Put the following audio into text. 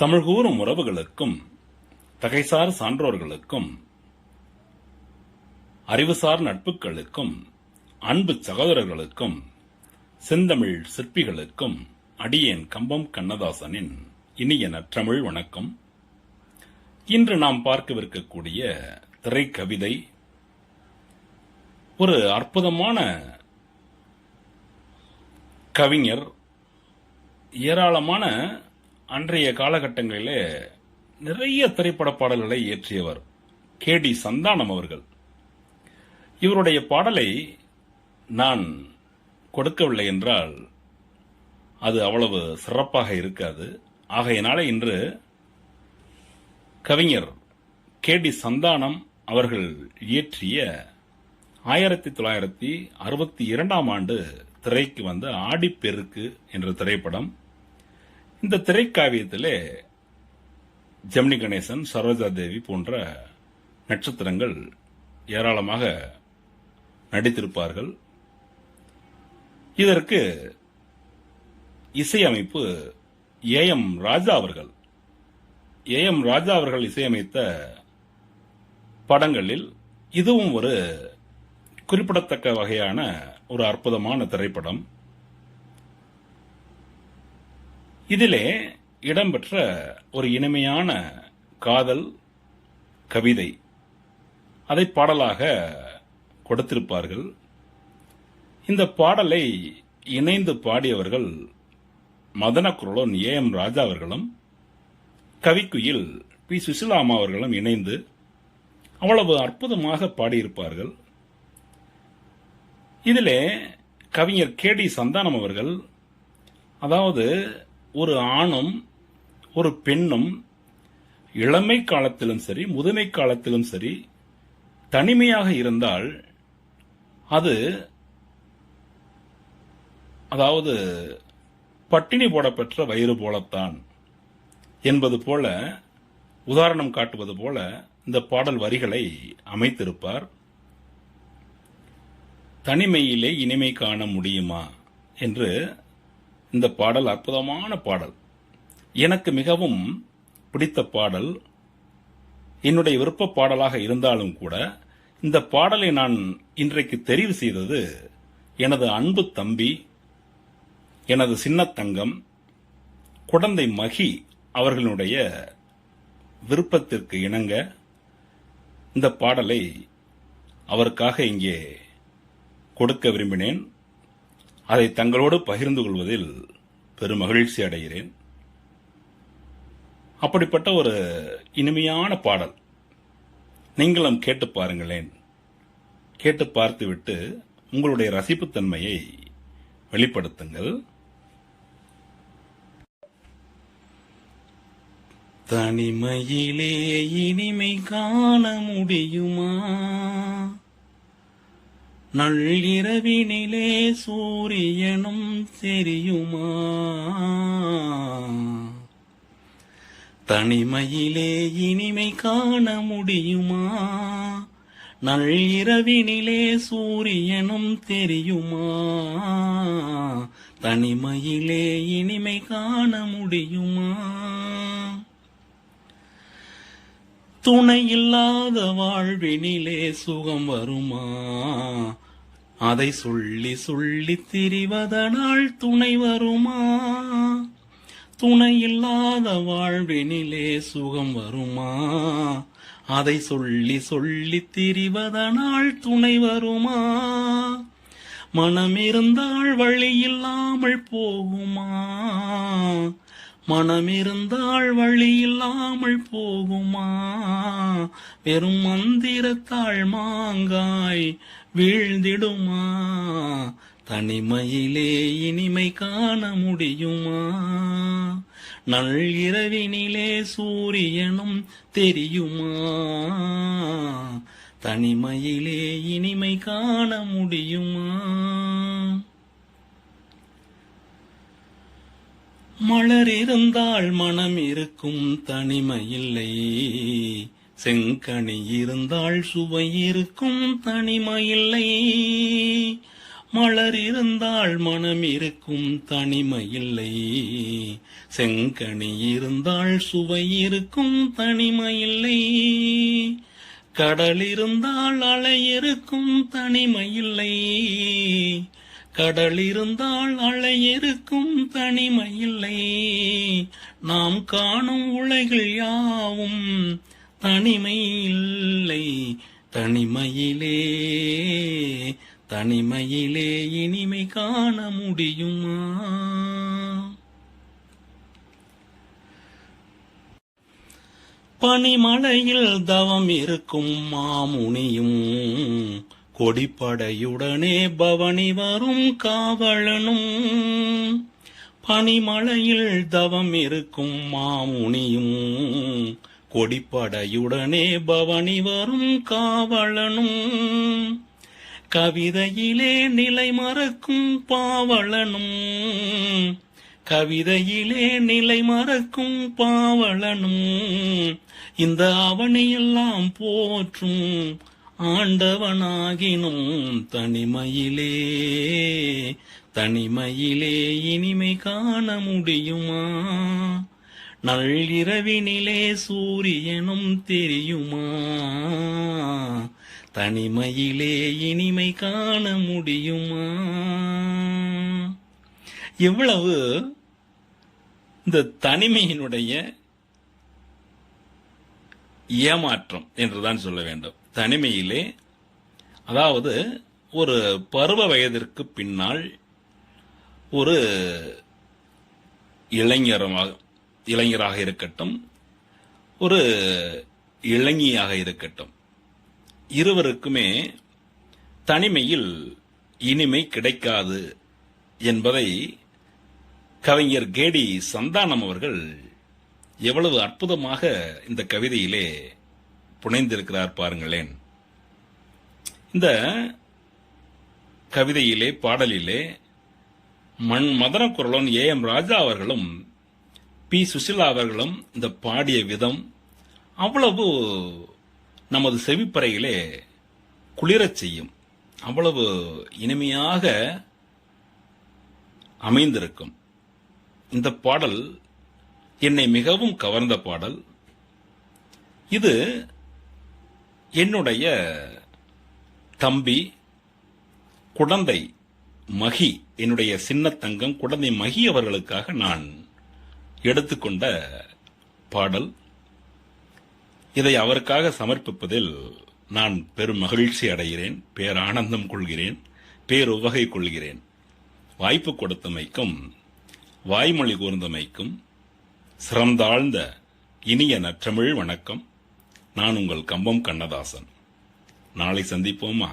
தமிழ் கூறும் உறவுகளுக்கும் தகைசார் சான்றோர்களுக்கும் அறிவுசார் நட்புகளுக்கும் அன்பு சகோதரர்களுக்கும் செந்தமிழ் சிற்பிகளுக்கும் அடியேன் கம்பம் கண்ணதாசனின் இனிய நற்றமிழ் வணக்கம். இன்று நாம் பார்க்கவிருக்கக்கூடிய திரைக்கவிதை ஒரு அற்புதமான கவிஞர் ஏராளமான அன்றைய காலகட்டங்களிலே நிறைய திரைப்பட பாடல்களை இயற்றியவர் கே டி சந்தானம் அவர்கள். இவருடைய பாடலை நான் கொடுக்கவில்லை என்றால் அது அவ்வளவு சிறப்பாக இருக்காது. ஆகையினால இன்று கவிஞர் கே டி சந்தானம் அவர்கள் இயற்றிய ஆயிரத்தி தொள்ளாயிரத்தி அறுபத்தி இரண்டாம் ஆண்டு திரைக்கு வந்த ஆடிப்பெருக்கு என்ற திரைப்படம் இந்த திரைக்காவியத்திலே ஜெமினி கணேசன் சரோஜா தேவி போன்ற நட்சத்திரங்கள் ஏராளமாக நடித்திருப்பார்கள். இதற்கு இசையமைப்பு ஏ எம் ராஜா அவர்கள். ஏ எம் ராஜா அவர்கள் இசையமைத்த படங்களில் இதுவும் ஒரு குறிப்பிடத்தக்க வகையான ஒரு அற்புதமான திரைப்படம். இதிலே இடம்பெற்ற ஒரு இனிமையான காதல் கவிதை. அதை பாடலாக கொடுத்திருப்பார்கள். இந்த பாடலை இணைந்து பாடியவர்கள் மதனக்குரலன் ஏ எம் ராஜா அவர்களும் கவிக்குயில் பி சுசிலாமா அவர்களும் இணைந்து அவ்வளவு அற்புதமாக பாடியிருப்பார்கள். இதிலே கவிஞர் கே டி சந்தானம் அவர்கள் அதாவது ஒரு ஆணும் ஒரு பெண்ணும் இளமை காலத்திலும் சரி முதுமை காலத்திலும் சரி தனிமையாக இருந்தால் அது அதாவது பட்டினி போடப்பெற்ற வயிறு போலத்தான் என்பது போல உதாரணம் காட்டுவது போல இந்த பாடல் வரிகளை அமைத்திருப்பார். தனிமையிலே இனிமை காண முடியுமா? என்று இந்த பாடல் அற்புதமான பாடல். எனக்கு மிகவும் பிடித்த பாடல் என்னுடைய விருப்ப பாடலாக இருந்தாலும் கூட இந்த பாடலை நான் இன்றைக்கு தெரிவு செய்தது எனது அன்பு தம்பி எனது சின்னத்தங்கம் குழந்தை மகி அவர்களுடைய விருப்பத்திற்கு இணங்க இந்த பாடலை அவருக்காக இங்கே கொடுக்க விரும்பினேன். அதை தங்களோடு பகிர்ந்து கொள்வதில் பெரும் மகிழ்ச்சி அடைகிறேன். அப்படிப்பட்ட ஒரு இனிமையான பாடல். நீங்களும் கேட்டு பாருங்களேன். கேட்டு பார்த்துவிட்டு உங்களுடைய ரசிப்புத்தன்மையை வெளிப்படுத்துங்கள். தனிமையிலே இனிமை காண முடியுமா? நள்ளிரவினிலே சூரியனும் தெரியுமா? தனிமையிலே இனிமை காண முடியுமா? நள்ளிரவினிலே சூரியனும் தெரியுமா? தனிமையிலே இனிமை காண முடியுமா? துணை இல்லாத வாழ்வினிலே சுகம் வருமா? அதை சொல்லி சொல்லி திரிவதனால் துணை வருமா? துணை இல்லாத வாழ்வினிலே சுகம் வருமா? அதை சொல்லி சொல்லி திரிவதனால் துணை வருமா? மனம் இருந்தால் வழி இல்லாமல் போகுமா? மனம் வழி இல்லாமல் போகுமா? வெறும் மந்திரத்தாள் மாங்காய் வீழ்ந்திடுமா? தனிமையிலே இனிமை காண முடியுமா? நள்ளிரவினிலே சூரியனும் தெரியுமா? தனிமையிலே இனிமை காண முடியுமா? மலர் இருந்தால் மனம் இருக்கும் தனிமை இல்லை செங்கனி இருந்தால் சுவை இருக்கும் தனிமை இல்லை மலர் இருந்தால் மனம் இருக்கும் தனிமை இல்லை செங்கனி இருந்தால் சுவை இருக்கும் தனிமை இல்லை கடல் இருந்தால் அலை இருக்கும் தனிமை இல்லை கடல் இருந்தால் அலை இருக்கும் தனிமை இல்லை நாம் காணும் உலகில் யாவும் தனிமை இல்லை தனிமையிலே தனிமையிலே இனிமை காண முடியுமா? பனிமலையில் தவம் இருக்கும் மாமுனியும் கொடிப்படையுடனே பவனி வரும் காவலனும். பனிமலையில் தவம் இருக்கும் மாமுனியும். கொடிப்படையுடனே பவனி வரும் காவலனும். கவிதையிலே நிலை மறக்கும் பாவலனும். கவிதையிலே நிலை மறக்கும் பாவலனும். இந்த அவனையெல்லாம் போற்றும் ஆண்டவனாகினும் தனிமையிலே தனிமையிலே இனிமை காண முடியுமா? நள்ளிரவினிலே சூரியனும் தெரியுமா? தனிமையிலே இனிமை காண முடியுமா? எவ்வளவு இந்த தனிமையினுடைய ஏமாற்றம் என்றுதான் சொல்ல வேண்டும். தனிமையிலே அதாவது ஒரு பருவ வயதிற்கு பின்னால் ஒரு இளைஞரமாக இளைஞராக இருக்கட்டும் ஒரு இளைஞியாக இருக்கட்டும் இருவருக்குமே தனிமையில் இனிமை கிடைக்காது என்பதை கவிஞர் கேடி சந்தானம் அவர்கள் எவ்வளவு அற்புதமாக இந்த கவிதையிலே புனைந்திருக்கிறார் பாருங்களேன். இந்த கவிதையிலே பாடலிலே மண் மதன குரலன் ஏ எம் ராஜா அவர்களும் பி சுசிலா அவர்களும் இந்த பாடிய விதம் அவ்வளவு நமது செவிப்பறையிலே குளிரச் செய்யும். அவ்வளவு இனிமையாக அமைந்திருக்கும். இந்த பாடல் என்னை மிகவும் கவர்ந்த பாடல். இது என்னுடைய தம்பி குழந்தை மகி என்னுடைய சின்ன தங்கம் குடந்தை மகி அவர்களுக்காக நான் எடுத்துக்கொண்ட பாடல். இதை அவருக்காக சமர்ப்பிப்பதில் நான் பெரும் மகிழ்ச்சி அடைகிறேன் பேரானந்தம் கொள்கிறேன் பேருவகை கொள்கிறேன். வாய்ப்பு கொடுத்தமைக்கும் வாய்மொழி கூர்ந்தமைக்கும் சிறந்தாழ்ந்த இனிய நற்றமிழ் வணக்கம். நான் உங்கள் கம்பம் கண்ணதாசன். நாளை சந்திப்போமா?